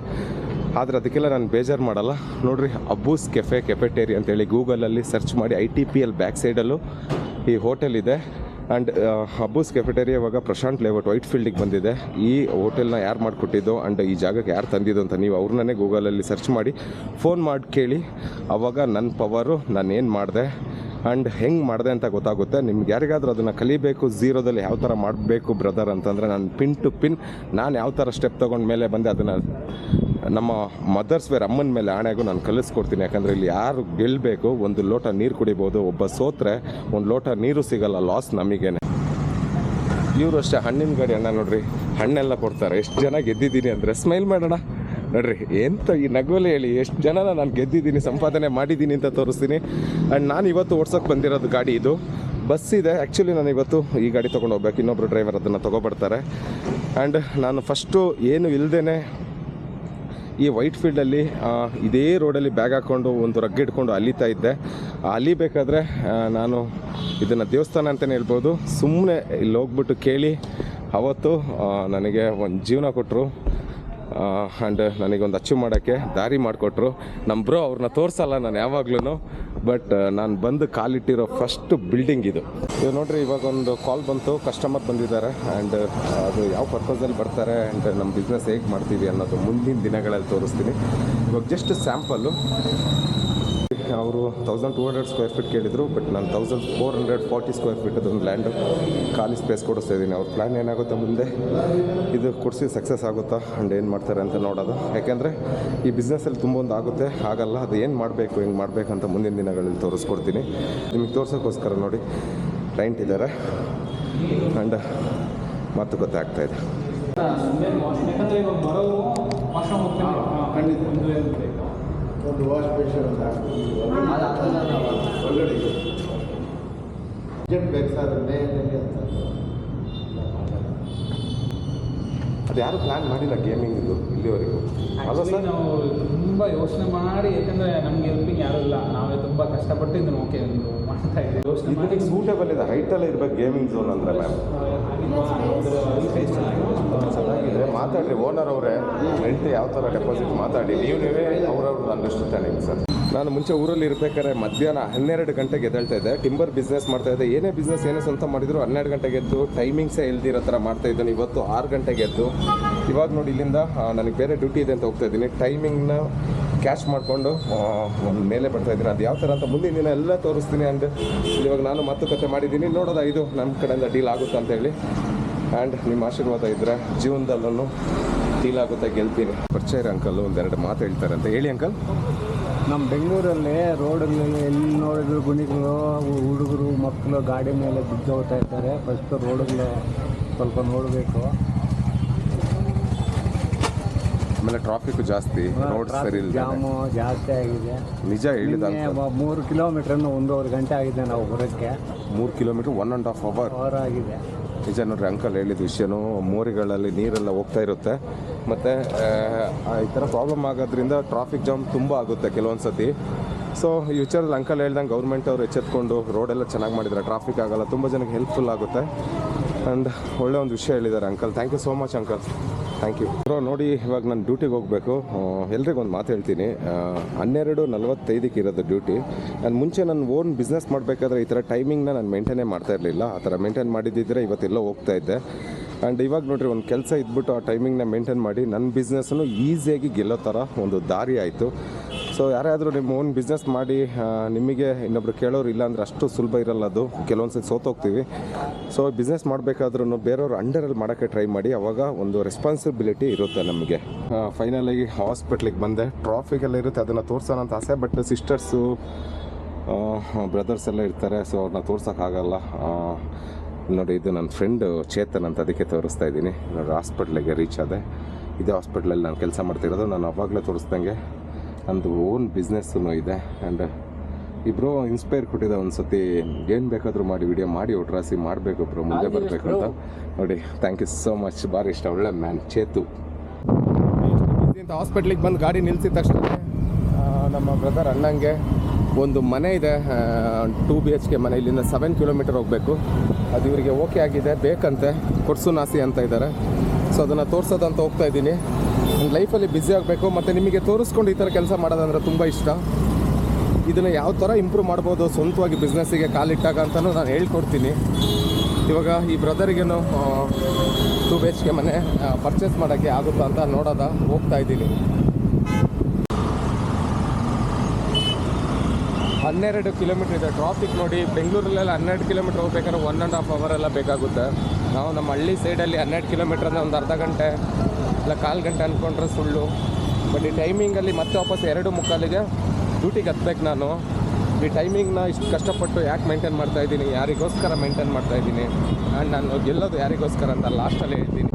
ಆದರೆ ಅದಕ್ಕೆಲ್ಲ ನಾನು ಬೇಜಾರು ಮಾಡಲ್ಲ. ನೋಡಿರಿ ಅಬ್ಬೂಸ್ ಕೆಫೆ ಕೆಫೆಟೇರಿ ಅಂತೇಳಿ ಗೂಗಲಲ್ಲಿ ಸರ್ಚ್ ಮಾಡಿ I T P L back ಸೈಡಲ್ಲೂ ಈ ಹೋಟೆಲ್ ಇದೆ. ಆ್ಯಂಡ್ ಹಬ್ಬಸ್ ಕೆಫೆಟೇರಿಯಾ ಇವಾಗ ಪ್ರಶಾಂತ್ ಲೇಔಟ್ ವೈಟ್ ಫೀಲ್ಡಿಗೆ ಬಂದಿದೆ. ಈ ಹೋಟೆಲ್ನ ಯಾರು ಮಾಡಿಕೊಟ್ಟಿದ್ದು ಆ್ಯಂಡ್ ಈ ಜಾಗಕ್ಕೆ ಯಾರು ತಂದಿದ್ದು ಅಂತ ನೀವು ಅವ್ರನ್ನೇ ಗೂಗಲಲ್ಲಿ ಸರ್ಚ್ ಮಾಡಿ. ಫೋನ್ ಮಾಡಿ ಕೇಳಿ. ಅವಾಗ ನನ್ನ ಪವರು ನಾನು ಏನು ಮಾಡಿದೆ? ಆ್ಯಂಡ್ ಹೆಂಗೆ ಮಾಡಿದೆ ಅಂತ ಗೊತ್ತಾಗುತ್ತೆ. ನಿಮ್ಗೆ ಯಾರಿಗಾದರೂ ಅದನ್ನು ಕಲಿಬೇಕು ಝೀರೋದಲ್ಲಿ ಯಾವ ಥರ ಮಾಡಬೇಕು ಬ್ರದರ್ ಅಂತಂದರೆ ನಾನು ಪಿನ್ ಟು ಪಿನ್ ನಾನು ಯಾವ ಥರ ಸ್ಟೆಪ್ ತೊಗೊಂಡ ಮೇಲೆ ಬಂದೆ ಅದನ್ನು ನಮ್ಮ ಮದರ್ಸ್ ವೇರ್ ಅಮ್ಮನ ಮೇಲೆ ಆಣೆಗೂ ನಾನು ಕಲಿಸ್ಕೊಡ್ತೀನಿ. ಯಾಕಂದರೆ ಇಲ್ಲಿ ಯಾರು ಗೆಲ್ಲಬೇಕು ಒಂದು ಲೋಟ ನೀರು ಕುಡಿಬೋದು, ಒಬ್ಬ ಸೋತ್ರೆ, ಒಂದು ಲೋಟ ನೀರು ಸಿಗಲ್ಲ ಲಾಸ್ ನಮಗೇನೆ. ಇವರು ಅಷ್ಟೇ, ಹಣ್ಣಿನ ಗಾಡಿ ಅಣ್ಣ ನೋಡ್ರಿ, ಹಣ್ಣೆಲ್ಲ ಕೊಡ್ತಾರೆ. ಎಷ್ಟು ಜನ ಗೆದ್ದಿದ್ದೀನಿ ಅಂದರೆ ಸ್ಮೈಲ್ ಮಾಡೋಣ. ನೋಡ್ರಿ, ಎಂತ ಈ ನಗುವಲ್ಲಿ ಹೇಳಿ, ಎಷ್ಟು ಜನನ ನಾನು ಗೆದ್ದಿದ್ದೀನಿ, ಸಂಪಾದನೆ ಮಾಡಿದ್ದೀನಿ ಅಂತ ತೋರಿಸ್ತೀನಿ. ಆ್ಯಂಡ್ ನಾನು ಇವತ್ತು ಓಡ್ಸೋಕ್ಕೆ ಬಂದಿರೋದು ಗಾಡಿ ಇದು. ಬಸ್ ಇದೆ ಆ್ಯಕ್ಚುಲಿ ನಾನು ಇವತ್ತು ಈ ಗಾಡಿ ತೊಗೊಂಡು ಹೋಗ್ಬೇಕು. ಇನ್ನೊಬ್ಬರು ಡ್ರೈವರ್ ಅದನ್ನು ತೊಗೊಬರ್ತಾರೆ. ಆ್ಯಂಡ್ ನಾನು ಫಸ್ಟು ಏನು ಇಲ್ಲದೇ ಈ ವೈಟ್ ಫೀಲ್ಡಲ್ಲಿ ಇದೇ ರೋಡಲ್ಲಿ ಬ್ಯಾಗ್ ಹಾಕ್ಕೊಂಡು ಒಂದು ರಗ್ಗೆ ಇಟ್ಕೊಂಡು ಅಲಿತಾ ಇದ್ದೆ. ಅಲಿಬೇಕಾದ್ರೆ ನಾನು ಇದನ್ನು ದೇವಸ್ಥಾನ ಅಂತಲೇ ಹೇಳ್ಬೋದು. ಸುಮ್ಮನೆ ಇಲ್ಲಿ ಹೋಗ್ಬಿಟ್ಟು ಕೇಳಿ, ಅವತ್ತು ನನಗೆ ಒಂದು ಜೀವನ ಕೊಟ್ಟರು ಆ್ಯಂಡ್ ನನಗೊಂದು ಅಚೀವ್ ಮಾಡೋಕ್ಕೆ ದಾರಿ ಮಾಡಿಕೊಟ್ರು. ನಮ್ಮ ಬ್ರೋ ಅವ್ರನ್ನ ತೋರಿಸಲ್ಲ ನಾನು ಯಾವಾಗ್ಲೂ ಬಟ್ ನಾನು ಬಂದು ಕಾಲಿಟ್ಟಿರೋ ಫಸ್ಟ್ ಬಿಲ್ಡಿಂಗ್ ಇದು. ಇದು ನೋಡ್ರಿ, ಇವಾಗ ಒಂದು ಕಾಲ್ ಬಂತು ಕಸ್ಟಮರ್ ಬಂದಿದ್ದಾರೆ ಆ್ಯಂಡ್ ಅದು ಯಾವ ಪರ್ಪಸಲ್ಲಿ ಬರ್ತಾರೆ ಆ್ಯಂಡ್ ನಮ್ಮ ಬಿಸ್ನೆಸ್ ಹೇಗೆ ಮಾಡ್ತೀವಿ ಅನ್ನೋದು ಮುಂದಿನ ದಿನಗಳಲ್ಲಿ ತೋರಿಸ್ತೀನಿ. ಇವಾಗ ಜಸ್ಟ್ ಸ್ಯಾಂಪಲ್ಲು ಅವರು thousand two hundred square feet ಕೇಳಿದರು ಬಟ್ ನಾನು thousand four hundred forty square feet ಅದೊಂದು ಲ್ಯಾಂಡು ಖಾಲಿ ಸ್ಪೇಸ್ ಕೊಡಿಸ್ತಾ ಇದ್ದೀನಿ. ಅವ್ರ ಪ್ಲ್ಯಾನ್ ಏನಾಗುತ್ತೆ ಮುಂದೆ ಇದು ಕೊಡಿಸಿ ಸಕ್ಸಸ್ ಆಗುತ್ತಾ ಆ್ಯಂಡ್ ಏನು ಮಾಡ್ತಾರೆ ಅಂತ ನೋಡೋದು. ಯಾಕೆಂದರೆ ಈ ಬಿಸ್ನೆಸ್ಸಲ್ಲಿ ತುಂಬ ಒಂದು ಆಗುತ್ತೆ, ಆಗಲ್ಲ, ಅದು ಏನು ಮಾಡಬೇಕು, ಹೆಂಗೆ ಮಾಡಬೇಕಂತ ಮುಂದಿನ ದಿನಗಳಲ್ಲಿ ತೋರಿಸ್ಕೊಡ್ತೀನಿ. ನಿಮಗೆ ತೋರ್ಸೋಕ್ಕೋಸ್ಕರ ನೋಡಿ ಕ್ಲೈಂಟ್ ಇದ್ದಾರೆ ಆ್ಯಂಡ್ ಮಾತುಕತೆ ಆಗ್ತಾಯಿದೆ ಒಂದು ವಾಶ್ ಬೇಷನ್ ಅಂತ ಬೇಕು ಸರ್ ಮೇನಲ್ಲಿ ಅಂತ ಅದು ಯಾರು ಪ್ಲ್ಯಾನ್ ಮಾಡಿಲ್ಲ ಗೇಮಿಂಗ್ ಇದು ಇಲ್ಲಿವರೆಗೂ? ಅಲ್ಲ ಸರ್ ನಾವು ತುಂಬ ಯೋಚನೆ ಮಾಡಿ ಯಾಕಂದ್ರೆ ನಮ್ಗೆ ಹೆಲ್ಪಿಂಗ್ ಯಾರು ಇಲ್ಲ. ನಾವೇ ತುಂಬ ಕಷ್ಟಪಟ್ಟು ಇದನ್ನು ಓಕೆ ಒಂದು ಮಾಡ್ತಾ ಇದ್ದೀವಿ. ಯೋಚನೆ ಮಾಡಿ. ಸೂಟೇಬಲ್ ಇದೆ. ಹೈಟಲ್ಲೇ ಇರ್ಬೇಕು ಗೇಮಿಂಗ್ ಝೋನ್ ಅಂದರೆ ಮ್ಯಾಮ್ ಮಾತಾಡ್ರಿ ಓನರ್ ಅವರೇ ರೆಂಟ್ ಯಾವ ಥರ ಡೆಪಾಸಿಟ್ ಮಾತಾಡಿ, ನೀವು ನೀವೇ ಅವ್ರವ್ರದ್ದು ಅಂಡರ್ಸ್ಟ್ಯಾಂಡಿಂಗ್ ಸರ್. ನಾನು ಮುಂಚೆ ಊರಲ್ಲಿ ಇರ್ಬೇಕಾದ್ರೆ ಮಧ್ಯಾಹ್ನ ಹನ್ನೆರಡು ಗಂಟೆಗೆ ಎದ್ದೇಳ್ತಾ ಇದ್ದೆ. ಟಿಂಬರ್ ಬಿಸ್ನೆಸ್ ಮಾಡ್ತಾ ಇದ್ದೆ. ಏನೇ ಬಿಸ್ನೆಸ್ ಏನೇ ಸ್ವಂತ ಮಾಡಿದ್ರು ಹನ್ನೆರಡು ಗಂಟೆಗೆ ಎದ್ದು ಟೈಮಿಂಗ್ಸೇ ಇಲ್ದಿರೋ ಥರ ಮಾಡ್ತಾ ಇದ್ದೀನಿ. ಇವತ್ತು ಆರು ಗಂಟೆಗೆ ಎದ್ದು. ಇವಾಗ ನೋಡಿ ಇಲ್ಲಿಂದ ನನಗೆ ಬೇರೆ ಡ್ಯೂಟಿ ಇದೆ ಅಂತ ಹೋಗ್ತಾ ಇದ್ದೀನಿ. ಟೈಮಿಂಗ್ನ ಕ್ಯಾಶ್ ಮಾಡಿಕೊಂಡು ಒಂದು ಮೇಲೆ ಬರ್ತಾ ಇದ್ದೀನಿ. ಅದು ಯಾವ ಥರ ಅಂತ ಮುಂದಿನ ದಿನ ಎಲ್ಲ ತೋರಿಸ್ತೀನಿ ಆ್ಯಂಡ್ ಇವಾಗ ನಾನು ಮಾತುಕತೆ ಮಾಡಿದ್ದೀನಿ. ನೋಡೋದ, ಇದು ನಮ್ಮ ಕಡೆಯಿಂದ ಡೀಲ್ ಆಗುತ್ತೆ ಅಂತೇಳಿ ಆ್ಯಂಡ್ ನಿಮ್ಮ ಆಶೀರ್ವಾದ ಇದ್ದರೆ ಜೀವನದಲ್ಲೂ ಡೀಲ್ ಆಗುತ್ತೆ, ಗೆಲ್ತೀನಿ. ಪರಿಚಯ ಅಂಕಲ್ ಒಂದೆರಡು ಮಾತು ಹೇಳ್ತಾರೆ ಅಂತ. ಹೇಳಿ ಅಂಕಲ್ ನಮ್ಮ ಬೆಂಗಳೂರಲ್ಲಿ ರೋಡಲ್ಲಿ ಎಲ್ಲಿ ನೋಡಿದ್ರು ಗುಣಿಗಳು, ಹುಡುಗರು ಮಕ್ಕಳು ಗಾಡಿ ಮೇಲೆ ಬಿದ್ದೋಗ್ತಾ ಇದ್ದಾರೆ. ಫಸ್ಟು ರೋಡ್ಗಳು ಸ್ವಲ್ಪ ನೋಡಬೇಕು. ಆಮೇಲೆ ಟ್ರಾಫಿಕ್ ಜಾಸ್ತಿ ರೋಡ್ ಸರಿ ಇಲ್ಲ ಜಾಮು ಜಾಸ್ತಿ ಆಗಿದೆ. ನಿಜ ಹೇಳಿದ ಮೂರು ಕಿಲೋಮೀಟರ್ ಒಂದೂವರೆ ಗಂಟೆ ಆಗಿದೆ ನಾವು ಬರೋಕ್ಕೆ. ಮೂರು kilometre one and half hour hour ಆಗಿದೆ. ನಿಜ ನೋಡ್ರಿ ಅಂಕಲ್ ಹೇಳಿದ ವಿಷಯನೂ ಮೋರಿಗಳಲ್ಲಿ ನೀರೆಲ್ಲ ಹೋಗ್ತಾ ಇರುತ್ತೆ. ಮತ್ತು ಈ ಥರ ಪ್ರಾಬ್ಲಮ್ ಆಗೋದ್ರಿಂದ ಟ್ರಾಫಿಕ್ ಜಾಮ್ ತುಂಬ ಆಗುತ್ತೆ ಕೆಲವೊಂದು ಸತಿ ಸೊ ಈ ವಿಚಾರದಲ್ಲಿ ಅಂಕಲ್ ಹೇಳ್ದಂಗೆ ಗೌರ್ಮೆಂಟ್ ಅವ್ರು ಎಚ್ಚೆತ್ಕೊಂಡು ರೋಡೆಲ್ಲ ಚೆನ್ನಾಗಿ ಮಾಡಿದ್ದಾರೆ. ಟ್ರಾಫಿಕ್ ಆಗಲ್ಲ ತುಂಬ ಜನಕ್ಕೆ ಹೆಲ್ಪ್ಫುಲ್ ಆಗುತ್ತೆ. ಆ್ಯಂಡ್ ಒಳ್ಳೆ ಒಂದು ವಿಷಯ ಹೇಳಿದ್ದಾರೆ uncle thank you so much uncle thank you bro ನೋಡಿ, ಇವಾಗ ನಾನು ಡ್ಯೂಟಿಗೆ ಹೋಗಬೇಕು. ಎಲ್ರಿಗೊಂದು ಮಾತು ಹೇಳ್ತೀನಿ. ಹನ್ನೆರಡು ನಲವತ್ತೈದಕ್ಕೆ ಇರೋದು ಡ್ಯೂಟಿ ನಾನು ಮುಂಚೆ ನನ್ನ ಓನ್ ಬಿಸ್ನೆಸ್ ಮಾಡಬೇಕಾದ್ರೆ ಈ ಥರ ಟೈಮಿಂಗ್ನ ನಾನು ಮೇಂಟೈನೇ ಮಾಡ್ತಾ ಇರಲಿಲ್ಲ. ಆ ಥರ ಮೇಂಟೈನ್ ಮಾಡಿದ್ದಿದ್ರೆ ಇವತ್ತೆಲ್ಲ ಹೋಗ್ತಾ ಇದ್ದೆ. ಆ್ಯಂಡ್ ಇವಾಗ ನೋಡಿರಿ, ಒಂದು ಕೆಲಸ ಇದ್ಬಿಟ್ಟು ಆ ಟೈಮಿಂಗ್ನ ಮೇಂಟೈನ್ ಮಾಡಿ ನನ್ನ ಬಿಸ್ನೆಸ್ಸನ್ನು ಈಸಿಯಾಗಿ ಗೆಲ್ಲೋ ಥರ ಒಂದು ದಾರಿ ಆಯಿತು. ಸೊ ಯಾರಾದರೂ ನಿಮ್ಮ ಓನ್ ಬಿಸ್ನೆಸ್ ಮಾಡಿ ನಿಮಗೆ ಇನ್ನೊಬ್ರು ಕೇಳೋರು ಇಲ್ಲ ಅಂದರೆ ಅಷ್ಟು ಸುಲಭ ಇರಲ್ಲ ಅದು. ಕೆಲವೊಂದು ಸತಿ ಸೋತೋಗ್ತೀವಿ ಸೊ ಬಿಸ್ನೆಸ್ ಮಾಡಬೇಕಾದ್ರೂ ಬೇರೆಯವ್ರ ಅಂಡರಲ್ಲಿ ಮಾಡೋಕ್ಕೆ ಟ್ರೈ ಮಾಡಿ, ಅವಾಗ ಒಂದು ರೆಸ್ಪಾನ್ಸಿಬಿಲಿಟಿ ಇರುತ್ತೆ ನಮಗೆ. ಫೈನಲಾಗಿ ಹಾಸ್ಪಿಟ್ಲಿಗೆ ಬಂದೆ. ಟ್ರಾಫಿಕೆಲ್ಲ ಇರುತ್ತೆ, ಅದನ್ನು ತೋರಿಸೋಣ ಅಂತ ಆಸೆ ಬಟ್ ಸಿಸ್ಟರ್ಸು ಬ್ರದರ್ಸ್ ಎಲ್ಲ ಇರ್ತಾರೆ ಸೊ ಅವ್ರನ್ನ ತೋರ್ಸೋಕ್ಕಾಗಲ್ಲ ನೋಡಿ, ಇದು ನನ್ನ ಫ್ರೆಂಡು ಚೇತನ್ ಅಂತ ಅದಕ್ಕೆ ತೋರಿಸ್ತಾ ಇದ್ದೀನಿ. ನೋಡಿ ಹಾಸ್ಪಿಟ್ಲಿಗೆ ರೀಚ್ ಆದೆ. ಇದೇ ಹಾಸ್ಪಿಟ್ಲಲ್ಲಿ ನಾನು ಕೆಲಸ ಮಾಡ್ತಿರೋದು, ನಾನು ಅವಾಗಲೇ ತೋರಿಸ್ದಂಗೆ. ನಂದು ಓನ್ ಬಿಸ್ನೆಸ್ಸೂ ಇದೆ. ಆ್ಯಂಡ್ ಇಬ್ಬರು ಇನ್ಸ್ಪೈರ್ ಕೊಟ್ಟಿದೆ ಒಂದು ಸತಿ ಏನು ಬೇಕಾದರೂ ಮಾಡಿ ವಿಡಿಯೋ ಮಾಡಿ ಒಟ್ರಾಸಿ ಮಾಡಬೇಕು ಬ್ರೋ ಮುಂದೆ ಬರಬೇಕು ಅಂತ. ನೋಡಿ ಥ್ಯಾಂಕ್ ಯು ಸೋ ಮಚ್ ಭಾರಿ ಇಷ್ಟ. ಒಳ್ಳೆ ಮ್ಯಾನ್ ಚೇತು. ಅಂತ ಹಾಸ್ಪಿಟ್ಲಿಗೆ ಬಂದು ಗಾಡಿ ನಿಲ್ಸಿದ ತಕ್ಷಣ ನಮ್ಮ ಬ್ರದರ್ ಅಣ್ಣಂಗೆ ಒಂದು ಮನೆ ಇದೆ. ಟೂ ಬಿ ಎಚ್ ಕೆ ಮನೆ. ಇಲ್ಲಿಂದ ಸೆವೆನ್ ಕಿಲೋಮೀಟರ್ ಹೋಗಬೇಕು. ಅದು ಇವರಿಗೆ ಓಕೆ ಆಗಿದೆ. ಬೇಕಂತೆ. ಕೊಡ್ಸು ನಾಸಿ ಅಂತ ಇದ್ದಾರೆ. ಸೊ ಅದನ್ನು ತೋರಿಸೋದಂತ ಹೋಗ್ತಾ ಇದ್ದೀನಿ. ಲೈಫಲ್ಲಿ ಬ್ಯುಸಿ ಆಗಬೇಕು ಮತ್ತು ನಿಮಗೆ ತೋರಿಸ್ಕೊಂಡು ಈ ಥರ ಕೆಲಸ ಮಾಡೋದಂದ್ರೆ ತುಂಬ ಇಷ್ಟ. ಇದನ್ನು ಯಾವ ಥರ ಇಂಪ್ರೂವ್ ಮಾಡ್ಬೋದು, ಸ್ವಂತವಾಗಿ ಬಿಸ್ನೆಸ್ಸಿಗೆ ಕಾಲಿಟ್ಟಾಗ ಅಂತಲೂ ನಾನು ಹೇಳ್ಕೊಡ್ತೀನಿ. ಇವಾಗ ಈ ಬ್ರದರಿಗೇನು ಟೂ ಬಿ ಎಚ್ ಕೆ ಮನೆ ಪರ್ಚೇಸ್ ಮಾಡೋಕ್ಕೆ ಆಗುತ್ತಾ ಅಂತ ನೋಡೋದ, ಹೋಗ್ತಾ ಇದ್ದೀನಿ. ಹನ್ನೆರಡು ಕಿಲೋಮೀಟ್ರ್ ಇದೆ. ಟ್ರಾಫಿಕ್ ನೋಡಿ, ಬೆಂಗಳೂರಲ್ಲೆಲ್ಲ ಹನ್ನೆರಡು ಕಿಲೋಮೀಟ್ರ್ ಹೋಗ್ಬೇಕಾದ್ರೆ ಒನ್ ಆ್ಯಂಡ್ ಹಾಫ್ ಅವರ್ ಎಲ್ಲ ಬೇಕಾಗುತ್ತೆ. ನಾವು ನಮ್ಮ ಹಳ್ಳಿ ಸೈಡಲ್ಲಿ ಹನ್ನೆರಡು ಕಿಲೋಮೀಟ್ರ್ ಅಂದರೆ ಒಂದು ಅರ್ಧ ಗಂಟೆ ಇಲ್ಲ, ಕಾಲು ಗಂಟೆ ಅಂದ್ಕೊಂಡ್ರೆ ಸುಳ್ಳು. ಬಟ್ ಈ ಟೈಮಿಂಗಲ್ಲಿ ಮತ್ತೆ ವಾಪಸ್ ಎರಡು ಮುಕ್ಕಾಲಿಗೆ ಡ್ಯೂಟಿಗೆ ಹತ್ಬೇಕು ನಾನು. ಈ ಟೈಮಿಂಗ್ನ ಇಷ್ಟು ಕಷ್ಟಪಟ್ಟು ಯಾಕೆ ಮೇಂಟೈನ್ ಮಾಡ್ತಾ ಇದ್ದೀನಿ? ಯಾರಿಗೋಸ್ಕರ ಮೇಂಟೈನ್ ಮಾಡ್ತಾ ಇದ್ದೀನಿ? ಆ್ಯಂಡ್ ನಾನು ಗೆಲ್ಲೋದು ಯಾರಿಗೋಸ್ಕರ ಅಂತ ಲಾಸ್ಟಲ್ಲಿ ಹೇಳ್ತೀನಿ.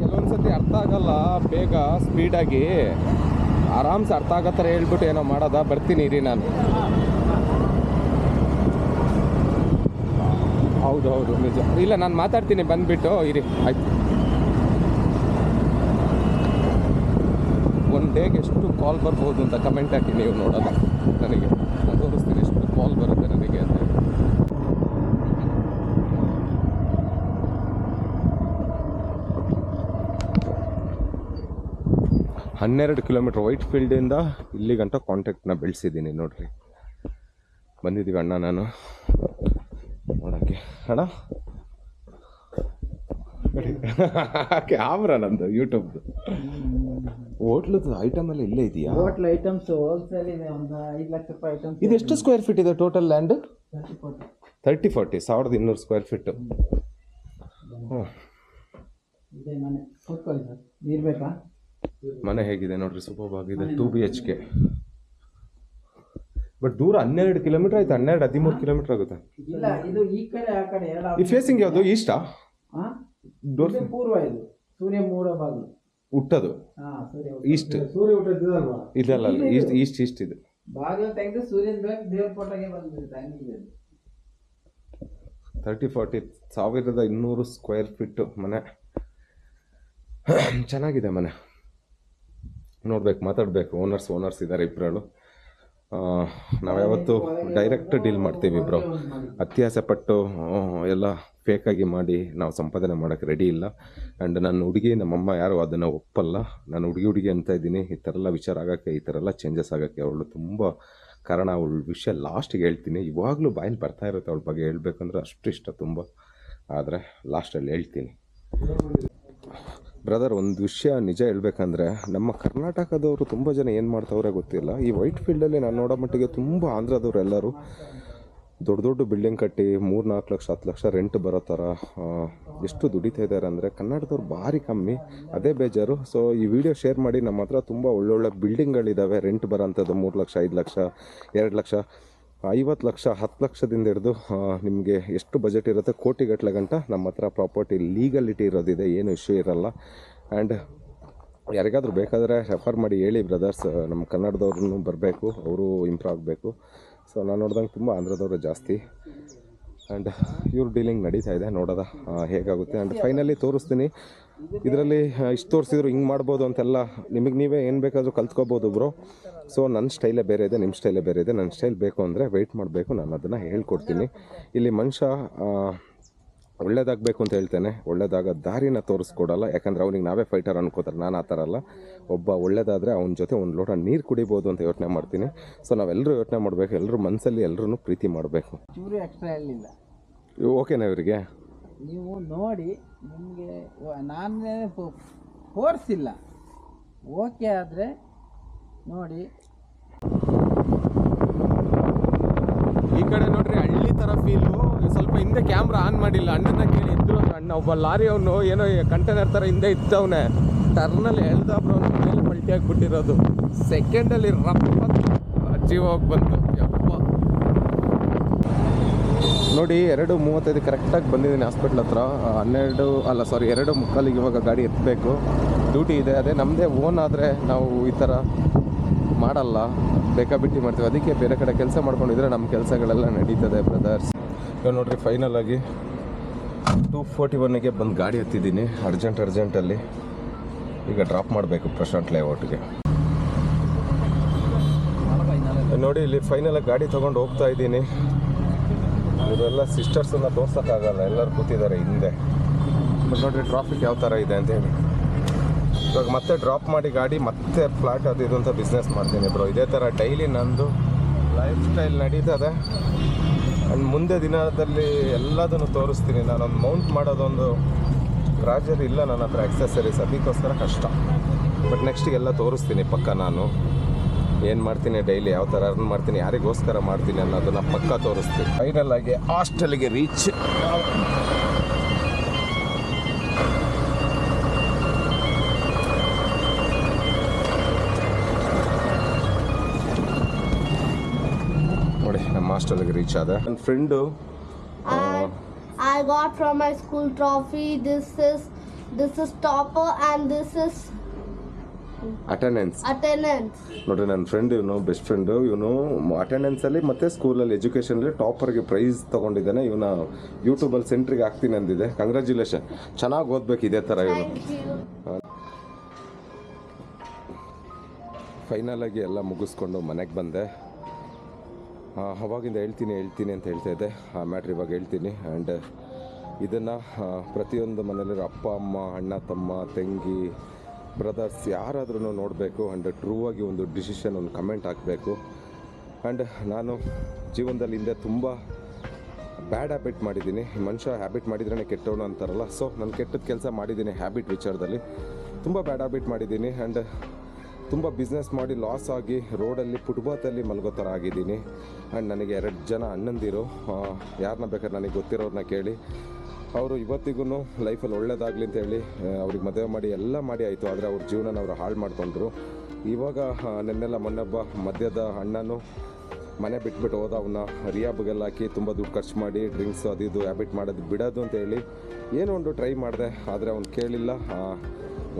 ಕೆಲವೊಂದು ಸತಿ ಅರ್ಥ ಆಗಲ್ಲ, ಬೇಗ ಸ್ಪೀಡಾಗಿ ಆರಾಮ್ಸೆ ಅರ್ಥ ಆಗೋ ಥರ ಹೇಳ್ಬಿಟ್ಟು ಏನೋ ಮಾಡೋದ? ಬರ್ತೀನಿ, ಇರಿ ನಾನು. ಹೌದು ಹೌದು, ನಿಜ. ಇಲ್ಲ, ನಾನು ಮಾತಾಡ್ತೀನಿ, ಬಂದುಬಿಟ್ಟು, ಇರಿ, ಆಯ್ತು. ಡೇಗೆ ಎಷ್ಟು ಕಾಲ್ ಬರ್ಬೋದು ಅಂತ ಕಮೆಂಟ್ ಹಾಕಿ ನೀವು ನೋಡೋಣ ನನಗೆ. ನಾನು ತೋರಿಸ್ತೀನಿ ಎಷ್ಟು ಕಾಲ್ ಬರುತ್ತೆ ನನಗೆ ಅಂತ ಹನ್ನೆರಡು ಕಿಲೋಮೀಟ್ರ್ ವೈಟ್ ಫೀಲ್ಡಿಂದ ಇಲ್ಲಿಗಂಟ ಕಾಂಟ್ಯಾಕ್ಟ್ನ ಬೆಳೆಸಿದ್ದೀನಿ ನೋಡ್ರಿ. ಬಂದಿದ್ದೀವಿ ಅಣ್ಣ ನಾನು. ನೋಡೋಕ್ಕೆ ಅಣ್ಣ? ಕ್ಯಾಮ್ರಾ ನಂದು ಯೂಟ್ಯೂಬ್ದು ಹೋಟ್ಲದ್ದು ಐಟಮ್ ಎಲ್ಲ ಇಲ್ಲೇ ಇದೆಯಾ? ಹೋಟ್ಲ್ ಐಟಮ್ಸ್ ಹೋಲ್ಸೇಲ್ ಇದೆ ಒಂದು ಐದು ಲಕ್ಷ ರೂಪಾಯಿ ಐಟಮ್ಸ್ ಇದು ಎಷ್ಟು ಸ್ಕ್ವೇರ್ ಫೀಟ್ ಇದೆ ಟೋಟಲ್ ಲ್ಯಾಂಡ್ ತರ್ಟಿ ಫೋರ್ಟಿ ಸಾವಿರದ ಇನ್ನೂರು ಸ್ಕ್ವೇರ್ ಫೀಟು ಹ್ಞೂ ಇದೆ ಮನೆ ಕೂತ್ಕೊಳ್ಳಿ ಸರ್. ನೀರು ಬೇಕಾ? ಮನೆ ಹೇಗಿದೆ ನೋಡ್ರಿ ಸೂಪರ್ ಆಗಿದೆ two B H K but ದೂರ ಹನ್ನೆರಡು ಕಿಲೋಮೀಟರ್ ಆಯ್ತು? ಹನ್ನೆರಡು ಹದಿಮೂರು ಕಿಲೋಮೀಟರ್ ಆಗುತ್ತೆ? ಇಲ್ಲ ಇದು ಈ ಕಡೆ ಆ ಕಡೆ ಈ ಫೇಸಿಂಗ್ ಯಾವುದು? ಈಸ್ಟಾ ಡೋರ್ ಪೂರ್ವ ಇದು. ಸೂರ್ಯ ಮೂಡ ಬಾಗಿಲು ಹುಟ್ಟದು. ಸೂರ್ಯ ಈಸ್ಟ್. ಸೂರ್ಯ ಹುಟ್ಟಿದ್ದಲ್ವಾ ಅಲ್ಲ ಈಸ್ಟ್ ಈಸ್ಟ್ ಈಸ್ಟ್ ಇದು. ಬಾಗಿಲು ತೆಗೆದು ಸೂರ್ಯನ ಬೆಳಕು ದೇವ್ರ ಫೋಟೋಗೆ ಬಂದ್ಬಿಡುತ್ತೆ ಹಂಗಿದೆ ತರ್ಟಿ ಫಾರ್ಟಿ ಸಾವಿರದ ಇನ್ನೂರು ಸ್ಕ್ವೇರ್ ಫೀಟ್ ಮನೆ. ಚೆನ್ನಾಗಿದೆ ಮನೆ. ನೋಡ್ಬೇಕು ಮಾತಾಡ್ಬೇಕು. ಓನರ್ಸ್ ಓನರ್ಸ್ ಇದ್ದಾರೆ ಇಬ್ಬರು ನಾವು ಯಾವತ್ತು ಡೈರೆಕ್ಟ್ ಡೀಲ್ ಮಾಡ್ತೀವಿ ಇಬ್ಬರು ಅತ್ಯಾಸೆ ಪಟ್ಟು ಎಲ್ಲ ಫೇಕಾಗಿ ಮಾಡಿ ನಾವು ಸಂಪಾದನೆ ಮಾಡೋಕ್ಕೆ ರೆಡಿ ಇಲ್ಲ. ಆ್ಯಂಡ್ ನನ್ನ ಹುಡುಗಿ, ನಮ್ಮಮ್ಮ ಯಾರು ಅದನ್ನು ಒಪ್ಪಲ್ಲ. ನಾನು ಹುಡುಗಿ ಹುಡುಗಿ ಅಂತ ಇದ್ದೀನಿ. ಈ ಥರ ಎಲ್ಲ ವಿಚಾರ ಆಗೋಕ್ಕೆ, ಈ ಥರ ಎಲ್ಲ ಚೇಂಜಸ್ ಆಗೋಕ್ಕೆ ಅವಳು ತುಂಬ ಕಾರಣ. ಅವಳ ವಿಷಯ ಲಾಸ್ಟಿಗೆ ಹೇಳ್ತೀನಿ. ಇವಾಗಲೂ ಬಾಯಲ್ಲಿ ಬರ್ತಾ ಇರುತ್ತೆ ಅವಳ ಬಗ್ಗೆ ಹೇಳ್ಬೇಕಂದ್ರೆ ಅಷ್ಟು ಇಷ್ಟ ತುಂಬ. ಆದರೆ ಲಾಸ್ಟಲ್ಲಿ ಹೇಳ್ತೀನಿ. ಬ್ರದರ್, ಒಂದು ವಿಷಯ ನಿಜ ಹೇಳ್ಬೇಕಂದ್ರೆ, ನಮ್ಮ ಕರ್ನಾಟಕದವರು ತುಂಬ ಜನ ಏನು ಮಾಡ್ತವ್ರೆ ಗೊತ್ತಿಲ್ಲ. ಈ ವೈಟ್ ಫೀಲ್ಡಲ್ಲಿ ನಾನು ನೋಡೋ ಮಟ್ಟಿಗೆ ತುಂಬ ಆಂಧ್ರದವ್ರು ಎಲ್ಲರೂ ದೊಡ್ಡ ದೊಡ್ಡ ಬಿಲ್ಡಿಂಗ್ ಕಟ್ಟಿ ಮೂರು ನಾಲ್ಕು ಲಕ್ಷ, ಹತ್ತು ಲಕ್ಷ ರೆಂಟ್ ಬರೋ ಥರ ಎಷ್ಟು ದುಡಿತಾ ಇದ್ದಾರೆ ಅಂದರೆ ಕನ್ನಡದವ್ರು ಭಾರಿ ಕಮ್ಮಿ, ಅದೇ ಬೇಜಾರು. ಸೊ ಈ ವಿಡಿಯೋ ಶೇರ್ ಮಾಡಿ, ನಮ್ಮ ಹತ್ರ ತುಂಬ ಒಳ್ಳೊಳ್ಳೆ ಬಿಲ್ಡಿಂಗ್ಗಳಿದ್ದಾವೆ ರೆಂಟ್ ಬರೋಂಥದ್ದು ಮೂರು ಲಕ್ಷ, ಐದು ಲಕ್ಷ, ಎರಡು ಲಕ್ಷ. ಐವತ್ತು ಲಕ್ಷ, ಹತ್ತು ಲಕ್ಷದಿಂದ ಹಿಡಿದು ನಿಮಗೆ ಎಷ್ಟು ಬಜೆಟ್ ಇರುತ್ತೆ ಕೋಟಿಗಟ್ಟಲೆ ಗಂಟ ನಮ್ಮ ಹತ್ರ ಪ್ರಾಪರ್ಟಿ ಲೀಗಲಿಟಿ ಇರೋದಿದೆ, ಏನು ಇಶ್ಯೂ ಇರಲ್ಲ. ಆ್ಯಂಡ್ ಯಾರಿಗಾದರೂ ಬೇಕಾದರೆ ರೆಫರ್ ಮಾಡಿ ಹೇಳಿ ಬ್ರದರ್ಸ್ ನಮ್ಮ ಕನ್ನಡದವ್ರೂ ಬರಬೇಕು, ಅವರು ಇಂಪ್ರೂವ್ ಆಗಬೇಕು. ಸೊ ನಾನು ನೋಡ್ದಂಗೆ ತುಂಬ ಆಂಧ್ರದವರು ಜಾಸ್ತಿ. ಆ್ಯಂಡ್ ಇವ್ರ ಡೀಲಿಂಗ್ ನಡೀತಾ ಇದೆ, ನೋಡೋದ ಹೇಗಾಗುತ್ತೆ? ಆ್ಯಂಡ್ ಫೈನಲಿ ತೋರಿಸ್ತೀನಿ ಇದರಲ್ಲಿ ಇಷ್ಟು ತೋರಿಸಿದ್ರು ಹಿಂಗೆ ಮಾಡ್ಬೋದು ಅಂತೆಲ್ಲ ನಿಮಗೆ ನೀವೇ ಏನು ಬೇಕಾದರೂ ಕಲ್ತ್ಕೋಬೋದು ಬ್ರೋ. ಸೊ ನನ್ನ ಸ್ಟೈಲೇ ಬೇರೆ ಇದೆ ನಿಮ್ಮ ಸ್ಟೈಲೇ ಬೇರೆ ಇದೆ. ನನ್ನ ಸ್ಟೈಲ್ ಬೇಕು ಅಂದರೆ ವೆಯ್ಟ್ ಮಾಡಬೇಕು ನಾನು ಅದನ್ನು ಹೇಳ್ಕೊಡ್ತೀನಿ. ಇಲ್ಲಿ ಮನುಷ್ಯ ಒಳ್ಳೇದಾಗಬೇಕು ಅಂತ ಹೇಳ್ತೇನೆ. ಒಳ್ಳೇದಾಗ ದಾರಿನ ತೋರಿಸ್ಕೊಡಲ್ಲ. ಯಾಕಂದರೆ ಅವ್ನಿಗೆ ನಾವೇ ಫೈಟರ್ ಅನ್ಕೋತಾರೆ. ನಾನು ಆ ಥರ ಅಲ್ಲ. ಒಬ್ಬ ಒಳ್ಳೇದಾದರೆ ಅವನ ಜೊತೆ ಒಂದು ಲೋಟ ನೀರು ಕುಡಿಬೋದು ಅಂತ ಯೋಚನೆ ಮಾಡ್ತೀನಿ. ಸೊ ನಾವೆಲ್ಲರೂ ಯೋಚನೆ ಮಾಡಬೇಕು. ಎಲ್ಲರೂ ಮನಸ್ಸಲ್ಲಿ ಎಲ್ಲರೂ ಪ್ರೀತಿ ಮಾಡಬೇಕು. ಓಕೆನಾ ಇವರಿಗೆ? ನೀವು ನೋಡಿ ನಿಮಗೆ ನಾನೇ ಫೋರ್ಸ್ ಇಲ್ಲ ಓಕೆ ಆದರೆ ನೋಡಿ. ಈ ಕಡೆ ನೋಡ್ರಿ ಹಳ್ಳಿ ಥರ ಫೀಲು ಸ್ವಲ್ಪ ಹಿಂದೆ ಕ್ಯಾಮ್ರಾ ಆನ್ ಮಾಡಿಲ್ಲ. ಅಣ್ಣನ ಕೇಳಿ ಇದ್ರು ಅಣ್ಣ, ಒಬ್ಬ ಲಾರಿ ಅವನು ಏನೋ ಕಂಟೈನರ್ ಥರ ಹಿಂದೆ ಇದ್ದವನೆ. ಟರ್ನಲ್ಲಿ ಎಳ್ದ ಮೇಲೆ ಪಲ್ಟಿ ಆಗಿಬಿಟ್ಟಿರೋದು. ಸೆಕೆಂಡಲ್ಲಿ ರಪ್ಪ ಜೀವ ಹೋಗಿ ಬಂತು. ನೋಡಿ, ಎರಡು ಮೂವತ್ತೈದು ಕರೆಕ್ಟಾಗಿ ಬಂದಿದ್ದೀನಿ ಹಾಸ್ಪಿಟ್ಲ್ ಹತ್ರ. ಹನ್ನೆರಡು, ಅಲ್ಲ ಸಾರಿ ಎರಡು ಮುಕ್ಕಾಲಿಗೆ ಇವಾಗ ಗಾಡಿ ಎತ್ತಬೇಕು ಡ್ಯೂಟಿ ಇದೆ, ಅದೇ ನಮ್ಮದೇ ಓನ್ ಆದರೆ ನಾವು ಈ ಥರ ಮಾಡಲ್ಲ. ಬೇಕಾಬಿಟ್ಟಿ ಮಾಡ್ತೀವಿ. ಅದಕ್ಕೆ ಬೇರೆ ಕಡೆ ಕೆಲಸ ಮಾಡ್ಕೊಂಡಿದ್ರೆ ನಮ್ಮ ಕೆಲಸಗಳೆಲ್ಲ ನಡೀತದೆ ಬ್ರದರ್ಸ್ ಇವಾಗ ನೋಡಿರಿ ಫೈನಲ್ ಆಗಿ ಟೂ ಫೋರ್ಟಿ ಒನ್ಗೆ ಬಂದು ಗಾಡಿ ಹತ್ತಿದ್ದೀನಿ ಅರ್ಜೆಂಟ್ ಅರ್ಜೆಂಟಲ್ಲಿ ಈಗ ಡ್ರಾಪ್ ಮಾಡಬೇಕು ಪ್ರಶಾಂತ್ ಲೇಔಟ್ಗೆ ನೋಡಿ, ಇಲ್ಲಿ ಫೈನಲಾಗಿ ಗಾಡಿ ತೊಗೊಂಡು ಹೋಗ್ತಾ ಇದ್ದೀನಿ. ಇವರೆಲ್ಲ ಎಲ್ಲ ತೋರ್ಸೋಕ್ಕಾಗಲ್ಲ, ಎಲ್ಲರೂ ಕೂತಿದ್ದಾರೆ ಹಿಂದೆ. ಬಟ್ ನೋಡಿರಿ ಟ್ರಾಫಿಕ್ ಯಾವ ಥರ ಇದೆ ಅಂತ ಹೇಳಿ. ಇವಾಗ ಮತ್ತೆ ಡ್ರಾಪ್ ಮಾಡಿ ಗಾಡಿ, ಮತ್ತೆ ಫ್ಲಾಟ್ ಅದು ಇದು ಅಂತ ಬಿಸ್ನೆಸ್ ಮಾಡ್ತೀನಿ ಬ್ರೋ ಇದೇ ಥರ ಡೈಲಿ ನಂದು ಲೈಫ್ ಸ್ಟೈಲ್ ನಡೀತದೆ. ಆ್ಯಂಡ್ ಮುಂದೆ ದಿನದಲ್ಲಿ ಎಲ್ಲದನ್ನು ತೋರಿಸ್ತೀನಿ. ನಾನೊಂದು ಮೌಂಟ್ ಮಾಡೋದೊಂದು ಗ್ರಾಜರ್ ಇಲ್ಲ ನನ್ನ ಹತ್ರ ಎಕ್ಸಸರೀಸ್ ಅದಕ್ಕೋಸ್ಕರ ಕಷ್ಟ. ಬಟ್ ನೆಕ್ಸ್ಟ್ ಎಲ್ಲ ತೋರಿಸ್ತೀನಿ ಪಕ್ಕ ನಾನು. ಏನು ಮಾಡ್ತೀನಿ ಡೈಲಿ ಯಾವ ಥರ ಅರ್ನ್ ಮಾಡ್ತೀನಿ ಯಾರಿಗೋಸ್ಕರ ಮಾಡ್ತೀನಿ ಅನ್ನೋದನ್ನು ಪಕ್ಕ ತೋರಿಸ್ತೀನಿ. ಫೈನಲ್ ಆಗಿ ಹಾಸ್ಟೆಲ್ಗೆ ರೀಚ್ ನೋಡಿ ನಮ್ಮ ಹಾಸ್ಟೆಲ್ಗೆ ರೀಚ್ ಆದ. ನನ್ನ friend I, I got from my school trophy. This is this is topper and this is attendance attendance. ನೋಡ್ರಿ ನನ್ನ ಫ್ರೆಂಡ್ ಇವನು ಬೆಸ್ಟ್ ಫ್ರೆಂಡ್ ಇವನು ಅಟೆಂಡೆನ್ಸಲ್ಲಿ ಮತ್ತು ಸ್ಕೂಲಲ್ಲಿ ಟಾಪರ್ ಟಾಪರ್ಗೆ ಪ್ರೈಸ್ ತಗೊಂಡಿದ್ದಾನೆ. ಇವನ ಯೂಟ್ಯೂಬಲ್ಲಿ ಸೆಂಟ್ರಿಗೆ ಹಾಕ್ತೀನಿ ಅಂದಿದೆ. ಕಂಗ್ರ್ಯಾಚುಲೇಷನ್ ಚೆನ್ನಾಗಿ ಓದ್ಬೇಕು ಇದೇ ತರ ಇವನು. ಫೈನಲ್ ಆಗಿ ಎಲ್ಲ ಮುಗಿಸ್ಕೊಂಡು ಮನೆಗೆ ಬಂದೆ. ಅವಾಗಿಂದ ಹೇಳ್ತೀನಿ ಹೇಳ್ತೀನಿ ಅಂತ ಹೇಳ್ತಾ ಇದ್ದೆ. ಆ ಮ್ಯಾಟ್ರ್ ಇವಾಗ ಹೇಳ್ತೀನಿ. ಆ್ಯಂಡ್ ಇದನ್ನು ಪ್ರತಿಯೊಂದು ಮನೇಲಿರೋ ಅಪ್ಪ ಅಮ್ಮ ಅಣ್ಣ ತಮ್ಮ ತಂಗಿ ಬ್ರದರ್ಸ್ ಯಾರಾದ್ರೂ ನೋಡಬೇಕು ಆ್ಯಂಡ್ ಟ್ರೂ ಆಗಿ ಒಂದು ಡಿಸಿಷನ್ ಒಂದು ಕಮೆಂಟ್ ಹಾಕಬೇಕು. ಆ್ಯಂಡ್ ನಾನು ಜೀವನದಲ್ಲಿ ಹಿಂದೆ ತುಂಬ ಬ್ಯಾಡ್ ಹ್ಯಾಬಿಟ್ ಮಾಡಿದ್ದೀನಿ. ಮನುಷ್ಯ ಹ್ಯಾಬಿಟ್ ಮಾಡಿದ್ರೇ ಕೆಟ್ಟವನು ಅಂತಾರಲ್ಲ. ಸೊ ನಾನು ಕೆಟ್ಟದ ಕೆಲಸ ಮಾಡಿದ್ದೀನಿ ಹ್ಯಾಬಿಟ್ ವಿಚಾರದಲ್ಲಿ. ತುಂಬ ಬ್ಯಾಡ್ ಹ್ಯಾಬಿಟ್ ಮಾಡಿದ್ದೀನಿ ಆ್ಯಂಡ್ ತುಂಬ ಬಿಸ್ನೆಸ್ ಮಾಡಿ ಲಾಸ್ ಆಗಿ ರೋಡಲ್ಲಿ ಫುಟ್ಬಾತಲ್ಲಿ ಮಲಗೋ ಥರ ಆಗಿದ್ದೀನಿ. ಆ್ಯಂಡ್ ನನಗೆ ಎರಡು ಜನ ಅಣ್ಣಂದಿರು. ಯಾರನ್ನ ಬೇಕಾದ್ರೆ ನನಗೆ ಗೊತ್ತಿರೋರನ್ನ ಕೇಳಿ. ಅವರು ಇವತ್ತಿಗೂ ಲೈಫಲ್ಲಿ ಒಳ್ಳೇದಾಗಲಿ ಅಂತ ಹೇಳಿ ಅವ್ರಿಗೆ ಮದುವೆ ಮಾಡಿ ಎಲ್ಲ ಮಾಡಿ ಆಯಿತು. ಆದರೆ ಅವ್ರ ಜೀವನ ಅವರು ಹಾಳು ಮಾಡಿಕೊಂಡ್ರು. ಇವಾಗ ನೆನ್ನೆಲ್ಲ ಮೊನ್ನೊಬ್ಬ ಮದ್ಯದ ಅಣ್ಣನೂ ಮನೆ ಬಿಟ್ಬಿಟ್ಟು ಹೋದ ಅವನ್ನ ರಿಯಾಬ್ಗೆಲ್ಲ ಹಾಕಿ ತುಂಬ ದುಡ್ಡು ಖರ್ಚು ಮಾಡಿ ಡ್ರಿಂಕ್ಸ್ ಅದು ಇದು ಹ್ಯಾಬಿಟ್ ಮಾಡೋದು ಬಿಡೋದು ಅಂತ ಹೇಳಿ ಏನೋ ಒಂದು ಟ್ರೈ ಮಾಡಿದೆ. ಆದರೆ ಅವ್ನು ಕೇಳಿಲ್ಲ.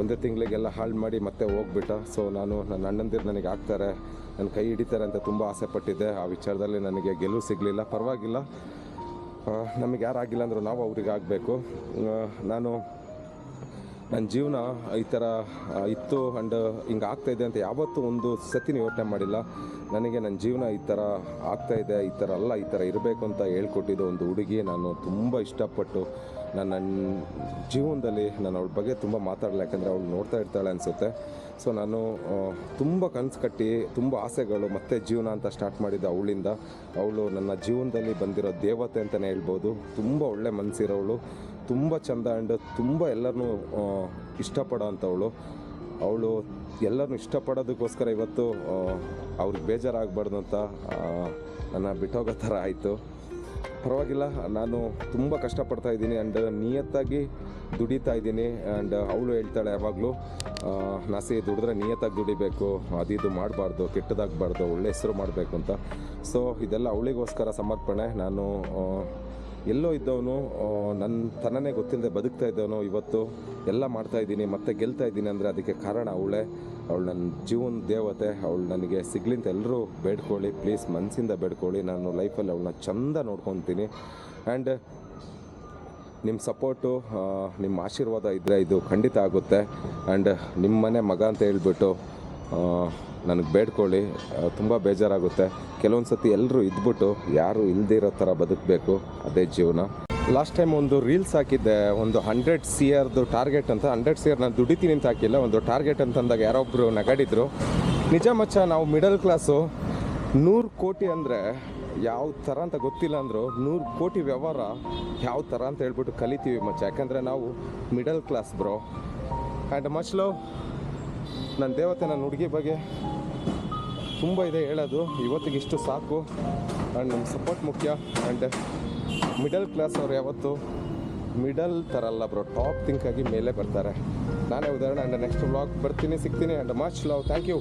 ಒಂದೇ ತಿಂಗಳಿಗೆಲ್ಲ ಹಾಳು ಮಾಡಿ ಮತ್ತೆ ಹೋಗ್ಬಿಟ್ಟ. ಸೊ ನಾನು ನನ್ನ ಅಣ್ಣಂದಿರು ನನಗೆ ಹಾಕ್ತಾರೆ. ನನ್ನ ಕೈ ಹಿಡಿತಾರೆ ಅಂತ ತುಂಬ ಆಸೆ ಪಟ್ಟಿದ್ದೆ ಆ ವಿಚಾರದಲ್ಲಿ ನನಗೆ ಗೆಲುವು ಸಿಗಲಿಲ್ಲ. ಪರವಾಗಿಲ್ಲ. ನಮಗೆ ಯಾರು ಆಗಿಲ್ಲ ಅಂದರೂ ನಾವು ಅವ್ರಿಗೆ ಆಗಬೇಕು. ನಾನು ನನ್ನ ಜೀವನ ಈ ಥರ ಇತ್ತು ಆ್ಯಂಡ್ ಹಿಂಗೆ ಆಗ್ತಾಯಿದೆ ಅಂತ ಯಾವತ್ತೂ ಒಂದು ಸತಿನೂ ಯೋಚನೆ ಮಾಡಿಲ್ಲ. ನನಗೆ ನನ್ನ ಜೀವನ ಈ ಥರ ಆಗ್ತಾಯಿದೆ ಈ ಥರ ಅಲ್ಲ, ಈ ಥರ ಇರಬೇಕು ಅಂತ ಹೇಳ್ಕೊಟ್ಟಿದ್ದು ಒಂದು ಹುಡುಗಿ ನಾನು ತುಂಬ ಇಷ್ಟಪಟ್ಟು ನಾನು ನನ್ನ ಜೀವನದಲ್ಲಿ ನಾನು ಅವಳ ಬಗ್ಗೆ ತುಂಬ ಮಾತಾಡಲ್ಲ ಯಾಕಂದರೆ ಅವಳು ನೋಡ್ತಾ ಇರ್ತಾಳೆ ಅನಿಸುತ್ತೆ. ಸೊ ನಾನು ತುಂಬ ಕನಸು ಕಟ್ಟಿ, ತುಂಬ ಆಸೆಗಳು ಮತ್ತೆ ಜೀವನ ಅಂತ ಸ್ಟಾರ್ಟ್ ಮಾಡಿದ್ದು ಅವಳಿಂದ. ಅವಳು ನನ್ನ ಜೀವನದಲ್ಲಿ ಬಂದಿರೋ ದೇವತೆ ಅಂತಲೇ ಹೇಳ್ಬೋದು. ತುಂಬ ಒಳ್ಳೆ ಮನಸ್ಸಿರೋವಳು ತುಂಬ ಚಂದ ಆ್ಯಂಡ್ ತುಂಬ ಎಲ್ಲರನ್ನೂ ಇಷ್ಟಪಡೋ ಅಂಥವಳು ಅವಳು ಎಲ್ಲರನ್ನೂ ಇಷ್ಟಪಡೋದಕ್ಕೋಸ್ಕರ ಇವತ್ತು ಅವ್ರಿಗೆ ಬೇಜಾರಾಗಬಾರ್ದು ಅಂತ ನನ್ನ ಬಿಟ್ಟೋಗೋ ಥರ ಆಯಿತು. ಪರವಾಗಿಲ್ಲ, ನಾನು ತುಂಬ ಕಷ್ಟಪಡ್ತಾ ಇದ್ದೀನಿ ಆ್ಯಂಡ್ ನಿಯತ್ತಾಗಿ ದುಡಿತಾ ಇದ್ದೀನಿ ಆ್ಯಂಡ್ ಅವಳು ಹೇಳ್ತಾಳೆ ಯಾವಾಗಲೂ ನಾಸಿ ದುಡಿದ್ರೆ ನಿಯತ್ತಾಗಿ ದುಡಿಬೇಕು, ಅದು ಇದು ಮಾಡಬಾರ್ದು, ಕೆಟ್ಟದಾಗಬಾರ್ದು, ಒಳ್ಳೆ ಹೆಸರು ಮಾಡಬೇಕು ಅಂತ. ಸೊ ಇದೆಲ್ಲ ಅವಳಿಗೋಸ್ಕರ ಸಮರ್ಪಣೆ, ನಾನು ಎಲ್ಲೋ ಇದ್ದವನು ನನ್ನ ತನನೇ ಗೊತ್ತಿಲ್ಲದೆ ಬದುಕ್ತಾ ಇದ್ದವನು ಇವತ್ತು, ಎಲ್ಲ ಮಾಡ್ತಾ ಇದ್ದೀನಿ, ಮತ್ತೆ ಗೆಲ್ತಾ ಇದ್ದೀನಿ ಅಂದರೆ ಅದಕ್ಕೆ ಕಾರಣ ಅವಳೆ. ಅವಳು ನನ್ನ ಜೀವನ ದೇವತೆ, ಅವಳು ನನಗೆ ಸಿಗ್ಲಿಂತ ಎಲ್ಲರೂ ಬೇಡ್ಕೊಳ್ಳಿ ಪ್ಲೀಸ್ ಮನಸ್ಸಿಂದ ಬೇಡ್ಕೊಳ್ಳಿ. ನಾನು ಲೈಫಲ್ಲಿ ಅವಳನ್ನ ಚಂದ ನೋಡ್ಕೊತೀನಿ. ಆ್ಯಂಡ್ ನಿಮ್ಮ ಸಪೋರ್ಟು ನಿಮ್ಮ ಆಶೀರ್ವಾದ ಇದ್ದರೆ ಇದು ಖಂಡಿತ ಆಗುತ್ತೆ. ಆ್ಯಂಡ್ ನಿಮ್ಮ ಮನೆ ಮಗ ಅಂತ ಹೇಳ್ಬಿಟ್ಟು ನನಗೆ ಬೇಡ್ಕೊಳ್ಳಿ ತುಂಬ ಬೇಜಾರಾಗುತ್ತೆ. ಕೆಲವೊಂದು ಸತಿ ಎಲ್ಲರೂ ಇದ್ಬಿಟ್ಟು ಯಾರು ಇಲ್ಲದೇ ಇರೋ ಥರ ಬದುಕಬೇಕು, ಅದೇ ಜೀವನ. ಲಾಸ್ಟ್ ಟೈಮ್ ಒಂದು ರೀಲ್ಸ್ ಹಾಕಿದ್ದೆ, ಒಂದು ಹಂಡ್ರೆಡ್ ಸಿ ಆರ್ದು ಟಾರ್ಗೆಟ್ ಅಂತ. ಹಂಡ್ರೆಡ್ ಸಿ ಆರ್ ನಾನು ದುಡಿತೀನಿ ಅಂತ ಹಾಕಿಲ್ಲ, ಒಂದು ಟಾರ್ಗೆಟ್ ಅಂತಂದಾಗ ಯಾರೊಬ್ಬರು ನಗಾಡಿದ್ರು. ನಿಜ ಮಚ್ಚ, ನಾವು ಮಿಡಲ್ ಕ್ಲಾಸು, ನೂರು ಕೋಟಿ ಅಂದರೆ ಯಾವ ಥರ ಅಂತ ಗೊತ್ತಿಲ್ಲ ಅಂದರು, ನೂರು ಕೋಟಿ ವ್ಯವಹಾರ ಯಾವ ಥರ ಅಂತ ಹೇಳ್ಬಿಟ್ಟು ಕಲಿತೀವಿ ಮಚ್ಚ. ಯಾಕಂದರೆ ನಾವು middle class bro. And much love ನನ್ನ ದೇವತೆ ನನ್ನ ಹುಡುಗಿ ಬಗ್ಗೆ ತುಂಬ ಇದೆ ಹೇಳೋದು. ಇವತ್ತಿಗೆ ಇಷ್ಟು ಸಾಕು. ಆ್ಯಂಡ್ ನಮ್ಮ ಸಪೋರ್ಟ್ ಮುಖ್ಯ. ಆ್ಯಂಡ್ ಮಿಡಲ್ ಕ್ಲಾಸ್ ಅವ್ರು ಯಾವತ್ತು ಮಿಡಲ್ ಥರ ಅಲ್ಲ ಬ್ರೋ ಟಾಪ್ ಆಗಿ ಮೇಲೆ ಬರ್ತಾರೆ. ನಾನೇ ಉದಾಹರಣೆ ಆ್ಯಂಡ್ ನೆಕ್ಸ್ಟ್ ವ್ಲಾಗ್ ಬರ್ತೀನಿ, ಸಿಗ್ತೀನಿ and much love thank you